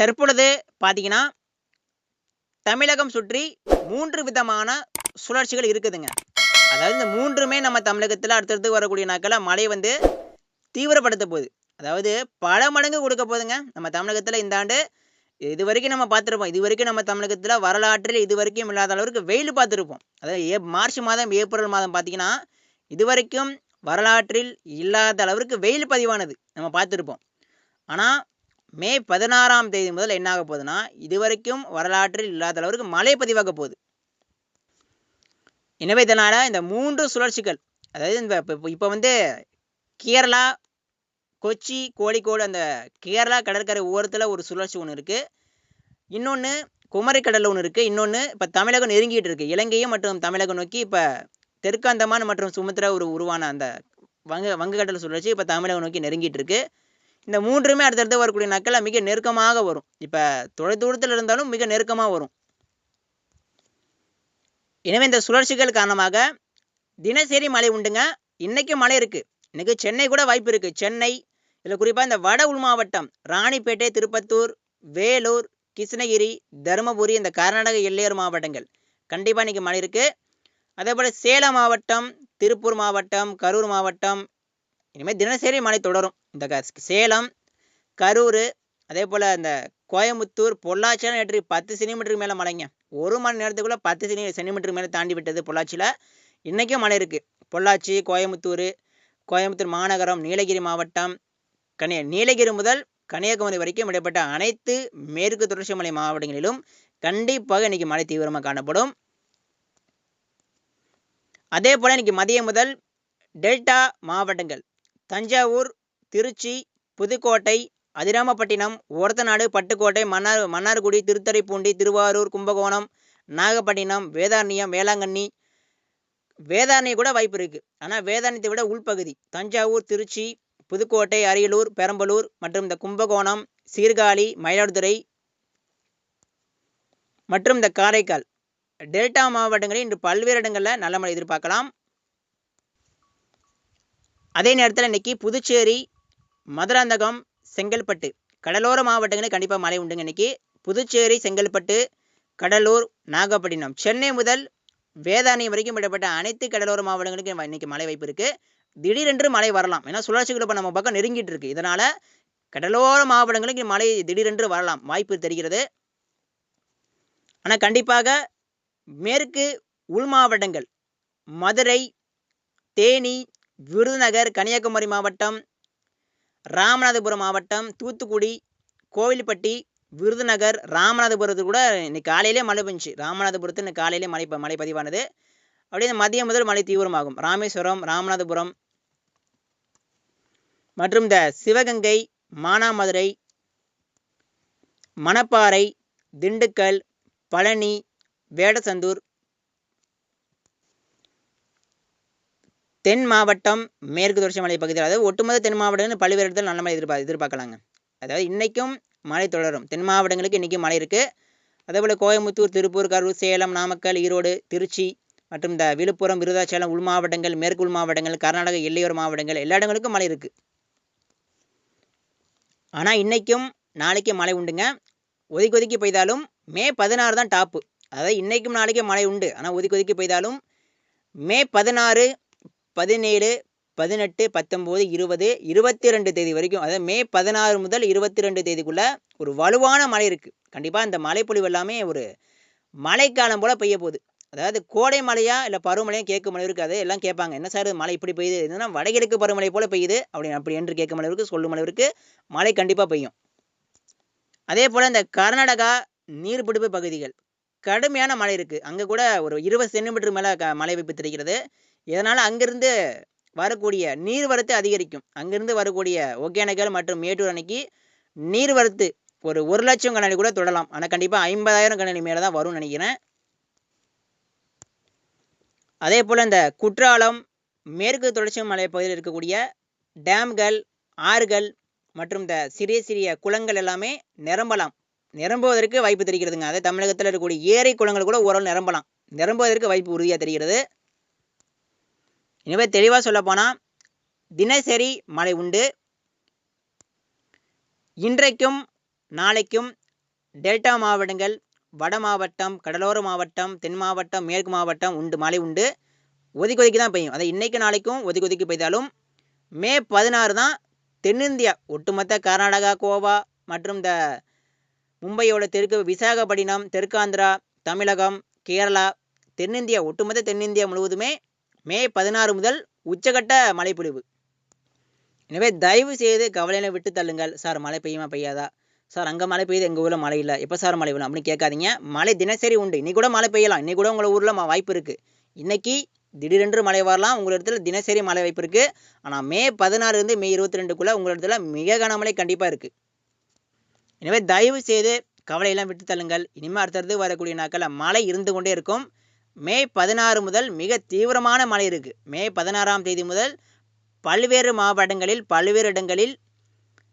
தற்பொழுது பார்த்தீங்கன்னா தமிழகம் சுற்றி மூன்று விதமான சுழற்சிகள் இருக்குதுங்க. அதாவது இந்த மூன்றுமே நம்ம தமிழகத்தில் அடுத்தடுத்து வரக்கூடிய நாட்களில் மழை வந்து தீவிரப்படுத்த போகுது. அதாவது பல மடங்கு கொடுக்க போகுதுங்க. நம்ம தமிழகத்தில் இந்த ஆண்டு இது வரைக்கும் நம்ம பார்த்துருப்போம். இது வரைக்கும் நம்ம தமிழகத்தில் வரலாற்றில் இது வரைக்கும் இல்லாத அளவுக்கு வெயில் பார்த்துருப்போம். அதாவது ஏ மார்ச் மாதம் ஏப்ரல் மாதம் பார்த்தீங்கன்னா இது வரைக்கும் வரலாற்றில் இல்லாத அளவிற்கு வெயில் பதிவானது நம்ம பார்த்துருப்போம். ஆனால் மே பதினாறாம் தேதி முதல் என்ன ஆக போகுதுன்னா இது வரைக்கும் வரலாற்றில் இல்லாத அளவிற்கு மழை பதிவாக போகுது. எனவே இதனால் இந்த மூன்று சுழற்சிகள் அதாவது இந்த இப்போ இப்போ வந்து கேரளா கொச்சி கோழிக்கோடு அந்த கேரளா கடற்கரை ஓரத்தில் ஒரு சுழற்சி ஒன்று இருக்குது இன்னொன்று குமரிக்கடலில் ஒன்று இருக்குது இன்னொன்று இப்போ தமிழகம் நெருங்கிட்டு இருக்குது இலங்கையும் மற்றும் தமிழகம் நோக்கி இப்போ தெற்கு அந்தமான் மற்றும் சுமத்ரா ஒரு உருவான அந்த வங்க வங்கக்கடல் சுழற்சி இப்போ தமிழகம் நோக்கி நெருங்கிட்டு இருக்குது இந்த மூன்றுமே அடுத்தடுத்து வரக்கூடிய நாட்களில் மிக நெருக்கமாக வரும். இப்போ தொலைதூரத்தில் இருந்தாலும் மிக நெருக்கமாக வரும். எனவே இந்த சுழற்சிகள் காரணமாக தினசரி மழை உண்டுங்க. இன்னைக்கும் மழை இருக்கு. இன்னைக்கு சென்னை கூட வாய்ப்பு இருக்கு. சென்னை இதில் குறிப்பாக இந்த வட உள் மாவட்டம் ராணிப்பேட்டை திருப்பத்தூர் வேலூர் கிருஷ்ணகிரி தருமபுரி இந்த கர்நாடக எல்லையோர் மாவட்டங்கள். கண்டிப்பாக இன்னைக்கு மழை இருக்கு. அதே போல் சேலம் மாவட்டம் திருப்பூர் மாவட்டம் கரூர் மாவட்டம் இனிமேல் தினசரி மழை தொடரும். இந்த க- சேலம் கரூர் அதே போல் இந்த கோயம்புத்தூர் பொள்ளாச்சியில் நேற்று பத்து சென்டிமீட்டருக்கு மேலே மழைங்க. ஒரு மணி நேரத்துக்குள்ளே பத்து செனி சென்டிமீட்டருக்கு மேலே தாண்டி விட்டது பொள்ளாச்சியில். இன்றைக்கும் மழை இருக்குது பொள்ளாச்சி கோயம்புத்தூர் கோயம்புத்தூர் மாநகரம் நீலகிரி மாவட்டம் கன்னியா நீலகிரி முதல் கன்னியாகுமரி வரைக்கும் இடைப்பட்ட அனைத்து மேற்கு தொடர்ச்சி மலை மாவட்டங்களிலும் கண்டிப்பாக இன்னைக்கு மழை தீவிரமாக காணப்படும். அதே போல் இன்னைக்கு மதியம் முதல் டெல்டா மாவட்டங்கள் தஞ்சாவூர் திருச்சி புதுக்கோட்டை அதிராமப்பட்டினம் ஒரத்தநாடு பட்டுக்கோட்டை மன்னார் மன்னார்குடி திருத்துறைப்பூண்டி திருவாரூர் கும்பகோணம் நாகப்பட்டினம் வேதாரண்யம் வேளாங்கண்ணி. வேதாரண்யம் கூட வாய்ப்பு இருக்குது ஆனால் வேதாரண்யத்தை விட உள்பகுதி. தஞ்சாவூர் திருச்சி புதுக்கோட்டை அரியலூர் பெரம்பலூர் மற்றும் இந்த கும்பகோணம் சீர்காழி மயிலாடுதுறை மற்றும் இந்த காரைக்கால். டெல்டா மாவட்டங்களில் இன்று பல்வேறு இடங்களில் நல்ல மழை எதிர்பார்க்கலாம். அதே நேரத்தில் இன்றைக்கி புதுச்சேரி மதுராந்தகம் செங்கல்பட்டு கடலோர மாவட்டங்களில் கண்டிப்பாக மழை உண்டுங்க இன்றைக்கி புதுச்சேரி செங்கல்பட்டு கடலூர் நாகப்பட்டினம். சென்னை முதல் வேதாணி வரைக்கும் விடப்பட்ட அனைத்து கடலோர மாவட்டங்களுக்கும் இன்றைக்கி மழை வாய்ப்பு இருக்குது திடீரென்று மழை வரலாம். ஏன்னா சுழற்சிகள் நம்ம பக்கம் நெருங்கிட்டு இருக்குது இதனால் கடலோர மாவட்டங்களுக்கு மழை திடீரென்று வரலாம். வாய்ப்பு தெரிகிறது. ஆனால் கண்டிப்பாக மேற்கு உள் மாவட்டங்கள் மதுரை தேனி விருதுநகர் கன்னியாகுமரி மாவட்டம் ராமநாதபுரம் மாவட்டம் தூத்துக்குடி கோவில்பட்டி விருதுநகர் ராமநாதபுரத்துக்கு கூட இன்னைக்கு காலையிலே மழை பெஞ்சுச்சு. ராமநாதபுரத்து இன்னைக்கு காலையிலே மழை ப- மழை பதிவானது. அப்படியே மதியம் முதல் மழை தீவிரமாகும். ராமேஸ்வரம் ராமநாதபுரம் மற்றும் இந்த சிவகங்கை மானாமதுரை மணப்பாறை திண்டுக்கல் பழனி வேடசந்தூர் தென் மாவட்டம் மேற்கு தொடர்ச்சி மலை பகுதியில் அதாவது ஒட்டுமொத்த தென் மாவட்டங்கள் பல்வேறு இடத்துல நல்ல மழை எதிர்பார்க்க எதிர்பார்க்கலாங்க. அதாவது இன்றைக்கும் மழை தொடரும். தென் மாவட்டங்களுக்கு இன்றைக்கும் மழை இருக்குது அதேபோல் கோயம்புத்தூர் திருப்பூர் கரூர் சேலம் நாமக்கல் ஈரோடு திருச்சி மற்றும் இந்த விழுப்புரம் விருதாச்சலம் உள் மாவட்டங்கள் மேற்கு உள் மாவட்டங்கள் கர்நாடக எல்லையோர மாவட்டங்கள் எல்லா இடங்களுக்கும் மழை இருக்குது ஆனால் இன்றைக்கும் நாளைக்கும் மழை உண்டுங்க. ஒதுக்கி ஒதுக்கி பெய்தாலும் மே பதினாறு தான் டாப்பு. அதாவது இன்றைக்கும் நாளைக்கும் மழை உண்டு. ஆனால் ஒதுக்கி ஒதுக்கி பெய்தாலும் மே பதினாறு பதினேழு பதினெட்டு பத்தொம்போது இருபது இருபத்தி ரெண்டு தேதி வரைக்கும் அதாவது மே பதினாறு முதல் இருபத்தி ரெண்டு தேதிக்குள்ளே ஒரு வலுவான மழை இருக்குது கண்டிப்பாக இந்த மழைப்பொழிவு எல்லாமே ஒரு மழைக்காலம் போல் பெய்ய போகுது. அதாவது கோடை மழையா இல்லை பருவமழையா கேட்கும் மழை இருக்காது எல்லாம் கேட்பாங்க. என்ன சார் மழை இப்படி பெய்யுது? என்னன்னா வடகிழக்கு பருவமழை போல் பெய்யுது. அப்படி அப்படி என்று கேட்கும் இருக்குது சொல்லும் அளவிற்கு மழை கண்டிப்பாக பெய்யும். அதே போல் இந்த கர்நாடகா நீர்பிடிப்பு பகுதிகள் கடுமையான மழை இருக்குது அங்கே கூட ஒரு இருபது சென்டிமீட்டர் மேலே க மழை வைப்பு தெரிகிறது. இதனால் அங்கிருந்து வரக்கூடிய நீர்வரத்து அதிகரிக்கும். அங்கிருந்து வரக்கூடிய ஒகேனக்கல் மற்றும் மேட்டூர் அணைக்கு நீர்வரத்து ஒரு ஒரு லட்சம் கண்ணாடி கூட தொடலாம். ஆனால் கண்டிப்பாக ஐம்பதாயிரம் கண்ணாடி மேலே தான் வரும்னு நினைக்கிறேன். அதே போல் இந்த குற்றாலம் மேற்கு தொடர்ச்சி மலை பகுதியில் இருக்கக்கூடிய டேம்கள் ஆறுகள் மற்றும் இந்த சிறிய சிறிய குளங்கள் எல்லாமே நிரம்பலாம். நிரம்புவதற்கு வாய்ப்பு தெரிகிறதுங்க. அதே தமிழகத்தில் இருக்கக்கூடிய ஏரி குளங்கள் கூட ஓரளவு நிரம்பலாம். நிரம்புவதற்கு வாய்ப்பு உறுதியாக தெரிகிறது. இனிமேல் தெளிவாக சொல்லப்போனால் தினசரி மழை உண்டு. இன்றைக்கும் நாளைக்கும் டெல்டா மாவட்டங்கள் வட மாவட்டம் கடலோர மாவட்டம் தென் மாவட்டம் மேற்கு மாவட்டம் உண்டு மழை உண்டு. ஒதுக்கி ஒதுக்கி தான் பெய்யும். அதை இன்றைக்கும் நாளைக்கும் ஒதுக்கி ஒதுக்கி பெய்தாலும் மே பதினாறு தான் தென்னிந்தியா ஒட்டுமொத்த கர்நாடகா கோவா மற்றும் இந்த மும்பையோட தெற்கு விசாகப்பட்டினம் தெற்காந்திரா தமிழகம் கேரளா தென்னிந்தியா ஒட்டுமொத்த தென்னிந்தியா முழுவதுமே மே பதினாறு முதல் உச்சகட்ட மழைப்பொழிவு. எனவே தயவு செய்து கவலையில விட்டு தள்ளுங்கள். சார் மழை பெய்யுமா பெய்யாதா? சார் அங்கே மழை பெய்யுது எங்கள் ஊரில் மழை இல்லை. எப்போ சார் மழை விழும் அப்படின்னு கேட்காதீங்க. மழை தினசரி உண்டு. இன்னைக்கு கூட மழை பெய்யலாம். இன்னைக்கு கூட உங்கள் ஊரில் வாய்ப்பு இருக்குது இன்னைக்கு திடீரென்று மழை வரலாம். உங்கள் இடத்துல தினசரி மழை வாய்ப்பு இருக்குது ஆனால் மே பதினாறுலேருந்து மே இருபத்தி ரெண்டுக்குள்ளே உங்கள் இடத்துல மிக கனமழை கண்டிப்பாக இருக்குது எனவே தயவு செய்து கவலையெல்லாம் விட்டு தள்ளுங்கள். இனிமேல் அடுத்தடுத்து வரக்கூடிய நாட்களில் மழை இருந்து கொண்டே இருக்கும். மே பதினாறு முதல் மிக தீவிரமான மழை இருக்குது மே பதினாறாம் தேதி முதல் பல்வேறு மாவட்டங்களில் பல்வேறு இடங்களில்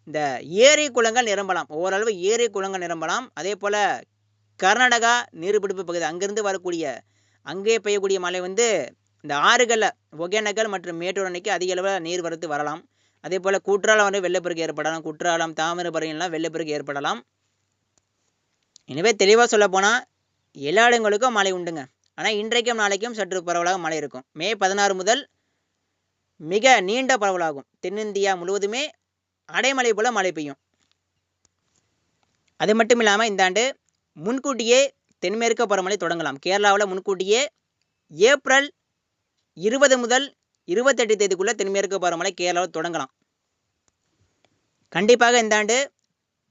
இந்த ஏரி குளங்கள் நிரம்பலாம். ஓரளவு ஏரி குளங்கள் நிரம்பலாம். அதே போல் கர்நாடகா நீர்பிடிப்பு பகுதி அங்கேருந்து வரக்கூடிய அங்கே பெய்யக்கூடிய மழை வந்து இந்த ஆறுகளில் ஒகேனக்கல் மற்றும் மேட்டூர் அணைக்கு அதிக அளவில் நீர் வரத்து வரலாம். அதே போல் குற்றாலம் வந்து வெள்ளப்பெருக்கு ஏற்படலாம். குற்றாலம் தாமிரபரணிலாம் வெள்ளப்பெருக்கு ஏற்படலாம். எனவே தெளிவாக சொல்ல போனால் எல்லா இடங்களுக்கும் மழை உண்டுங்க. ஆனால் இன்றைக்கும் நாளைக்கும் சற்று பரவலாக மழை இருக்கும். மே பதினாறு முதல் மிக நீண்ட பரவலாகும். தென்னிந்தியா முழுவதுமே அடைமழை போல மழை பெய்யும். அது மட்டும் இல்லாமல் இந்த ஆண்டு முன்கூட்டியே தென்மேற்கு பருவமழை தொடங்கலாம். கேரளாவில் முன்கூட்டியே ஏப்ரல் இருபது முதல் இருபத்தெட்டு தேதிக்குள்ளே தென்மேற்கு பருவமழை கேரளாவில் தொடங்கலாம். கண்டிப்பாக இந்த ஆண்டு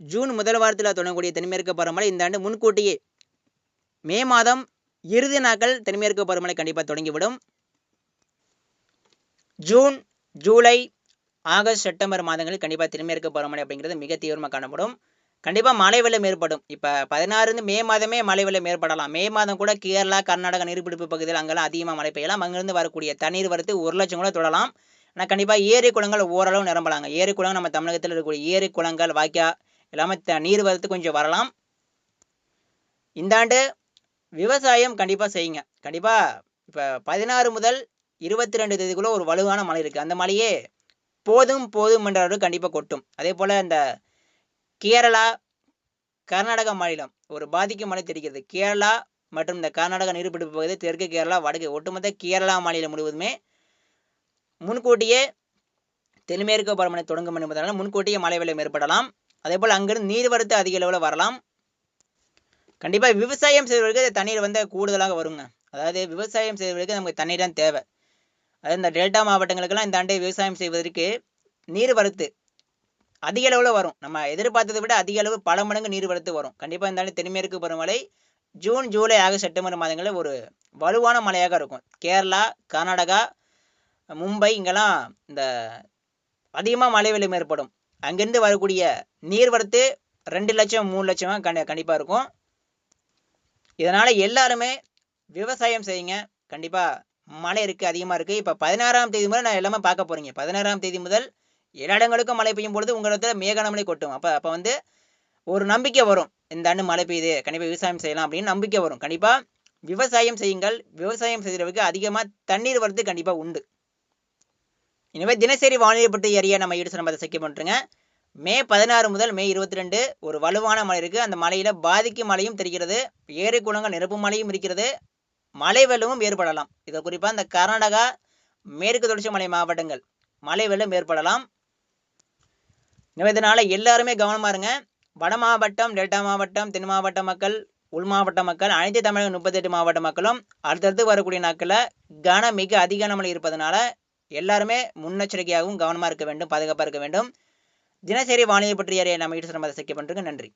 ஜூன் முதல் வாரத்தில் தொடங்கக்கூடிய தென்மேற்கு பருவமழை இந்த ஆண்டு முன்கூட்டியே மே மாதம் இறுதி நாட்கள் தென்மேற்கு பருவமழை கண்டிப்பாக தொடங்கிவிடும். ஜூன் ஜூலை ஆகஸ்ட் செப்டம்பர் மாதங்களில் கண்டிப்பாக தென்மேற்கு பருவமழை அப்படிங்கிறது மிக தீவிரமாக காணப்படும். கண்டிப்பாக மழை வெள்ளம் ஏற்படும். இப்போ பதினாறுந்து மே மாதமே மழை வெள்ளம் ஏற்படலாம். மே மாதம் கூட கேரளா கர்நாடகா நீர்பிடிப்பு பகுதியில் அங்கெல்லாம் அதிகமாக மழை பெய்யலாம். அங்கேருந்து வரக்கூடிய தண்ணீர் வரத்து ஒரு லட்சம் கூட தொடலாம். ஆனால் கண்டிப்பாக ஏரி குளங்கள் ஓரளவு நிரம்பலாங்க. ஏரி குளங்கள் நம்ம தமிழகத்தில் இருக்கக்கூடிய ஏரி குளங்கள் வாய்க்கா எல்லாமே த நீர் வரத்து கொஞ்சம் வரலாம். இந்த ஆண்டு விவசாயம் கண்டிப்பாக செய்யுங்க. கண்டிப்பாக இப்போ பதினாறு முதல் இருபத்தி ரெண்டு தேதிக்குள்ளே ஒரு வலுவான மழை இருக்குது அந்த மழையே போதும் போதும் என்ற அளவு கண்டிப்பாக கொட்டும். அதே போல் இந்த கேரளா கர்நாடகா மாநிலம் ஒரு பாதிக்கும் மழை தெரிகிறது. கேரளா மற்றும் இந்த கர்நாடகா நீர்பிடிப்பு பகுதி தெற்கு கேரளா வடக்கு ஒட்டுமொத்த கேரளா மாநிலம் முழுவதுமே முன்கூட்டியே தென்மேற்கு பருவமழை தொடங்கும் என்பதனால் முன்கூட்டியே மழை வெள்ளம் ஏற்படலாம். அதே போல் அங்கிருந்து நீர்வரத்து அதிக அளவில் வரலாம். கண்டிப்பாக விவசாயம் செய்வதற்கு தண்ணீர் வந்து கூடுதலாக வருங்க. அதாவது விவசாயம் செய்வதற்கு நமக்கு தண்ணீர் தான் தேவை. அதாவது இந்த டெல்டா மாவட்டங்களுக்கெல்லாம் இந்த ஆண்டு விவசாயம் செய்வதற்கு நீர் வரத்து அதிக அளவில் வரும். நம்ம எதிர்பார்த்ததை விட அதிக அளவு பல மடங்கு நீர் வரத்து வரும். கண்டிப்பாக இந்த ஆண்டு தென்மேற்கு பருவமழை ஜூன் ஜூலை ஆகஸ்ட் செப்டம்பர் மாதங்களில் ஒரு வலுவான மழையாக இருக்கும். கேரளா கர்நாடகா மும்பை இங்கெல்லாம் இந்த அதிகமாக மழை வெள்ளம் ஏற்படும். அங்கேருந்து வரக்கூடிய நீர் வரத்து ரெண்டு லட்சம் மூணு லட்சமாக கண்டி கண்டிப்பாக இருக்கும். இதனால் எல்லாருமே விவசாயம் செய்யுங்க. கண்டிப்பாக மழை இருக்குது அதிகமாக இருக்குது இப்போ பதினாறாம் தேதி முதல் நான் எல்லாமே பார்க்க போகிறீங்க பதினாறாம் தேதி முதல் எல்லா இடங்களுக்கும் மழை பெய்யும் பொழுது உங்களிடத்துல மேகனமலை கொட்டும். அப்போ அப்போ வந்து ஒரு நம்பிக்கை வரும். இந்த ஆண்டு மழை பெய்யுது கண்டிப்பாக விவசாயம் செய்யலாம் அப்படின்னு நம்பிக்கை வரும். கண்டிப்பாக விவசாயம் செய்யுங்கள். விவசாயம் செய்கிறவருக்கு அதிகமாக தண்ணீர் வரது கண்டிப்பாக உண்டு. எனவே தினசரி வானிலை பற்றி அறிய நம்ம ஈடு நம்ம அதை பண்ணுறேங்க மே பதினாறு முதல் மே இருபத்தி ரெண்டு ஒரு வலுவான மழை இருக்குது அந்த மலையில் பாதிக்கும் மழையும் தெரிகிறது. ஏரி குளங்கள் நிரப்பு மழையும் இருக்கிறது. மழை வெள்ளமும் ஏற்படலாம். இதை குறிப்பாக இந்த கர்நாடகா மேற்கு தொடர்ச்சி மலை மாவட்டங்கள் மழை வெள்ளம் ஏற்படலாம். எனவே இதனால் எல்லாருமே கவனமாக இருங்க. வட மாவட்டம் டெல்டா மாவட்டம் தென் மாவட்ட மக்கள் உள் மாவட்ட மக்கள் அனைத்து தமிழக முப்பத்தெட்டு மாவட்ட மக்களும் அடுத்தடுத்து வரக்கூடிய நாட்களில் கன மிக அதிக மழை இருப்பதனால எல்லாருமே முன்னெச்சரிக்கையாகவும் கவனமாக இருக்க வேண்டும் பாதுகாப்பாக இருக்க வேண்டும். தினசரி வானிலை பற்றிய நம்ம ஈடு நம்ம அதை செய்ய பண்ணுறேங்க நன்றி.